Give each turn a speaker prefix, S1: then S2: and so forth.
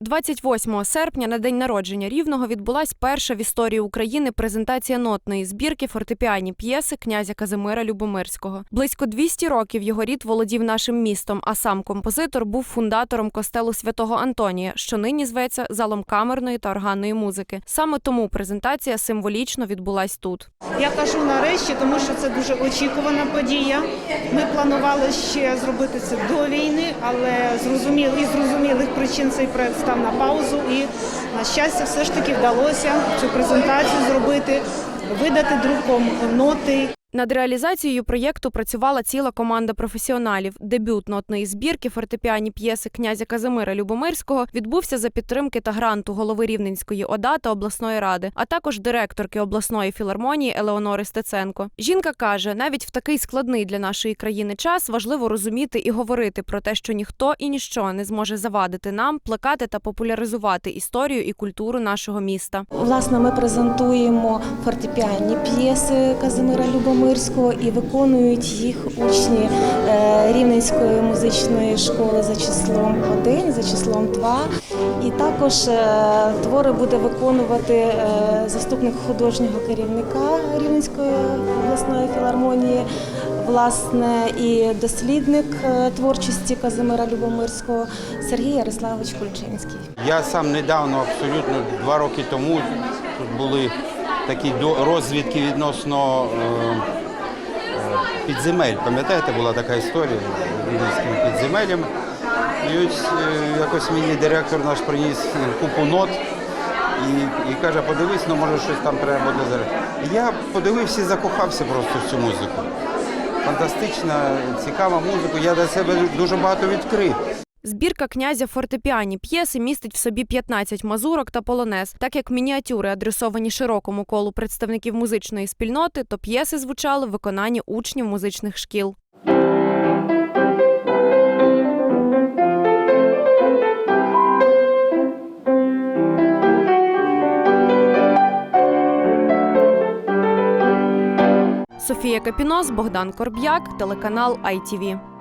S1: 28 серпня на день народження рівного відбулась перша в історії України презентація нотної збірки фортепіані п'єси князя Казимира Любомирського. Близько 200 років його рід володів нашим містом, а сам композитор був фундатором костелу святого Антонія, що нині зветься залом камерної та органної музики. Саме тому презентація символічно відбулась тут.
S2: Я кажу нарешті, тому що це дуже очікувана подія. Ми планували ще зробити це до війни, але зрозуміли із зрозумілих причин цей проект став на паузу. І на щастя, все ж таки вдалося цю презентацію зробити, видати друком ноти.
S1: Над реалізацією проєкту працювала ціла команда професіоналів. Дебют нотної збірки фортепіані п'єси князя Казимира Любомирського відбувся за підтримки та гранту голови Рівненської ОДА та обласної ради, а також директорки обласної філармонії Елеонори Стеценко. Жінка каже, навіть в такий складний для нашої країни час важливо розуміти і говорити про те, що ніхто і ніщо не зможе завадити нам плекати та популяризувати історію і культуру нашого міста.
S3: Власне, ми презентуємо фортепіанні п'єси Казимира Любомирського і виконують їх учні е, Рівненської музичної школи за числом 1, за числом 2. І також е, твори буде виконувати е, заступник художнього керівника Рівненської обласної філармонії. Власне, і дослідник творчості Казимира Любомирського Сергій Ярославович Кульчинський.
S4: Я сам недавно, абсолютно два роки тому, тут були такі розвідки відносно е, е, підземель. Пам'ятаєте, була така історія з рівненськими. І ось е, якось мені директор наш приніс купу нот і, і каже, подивись, ну може щось там треба буде зараз. Я подивився і закохався просто в цю музику. Фантастична, цікава музика. Я для себе дуже багато відкрив.
S1: Збірка князя фортепіані п'єси містить в собі 15 мазурок та полонез. Так як мініатюри адресовані широкому колу представників музичної спільноти, то п'єси звучали в виконанні учнів музичних шкіл. Софія Капінос, Богдан Корб'як, телеканал ITV.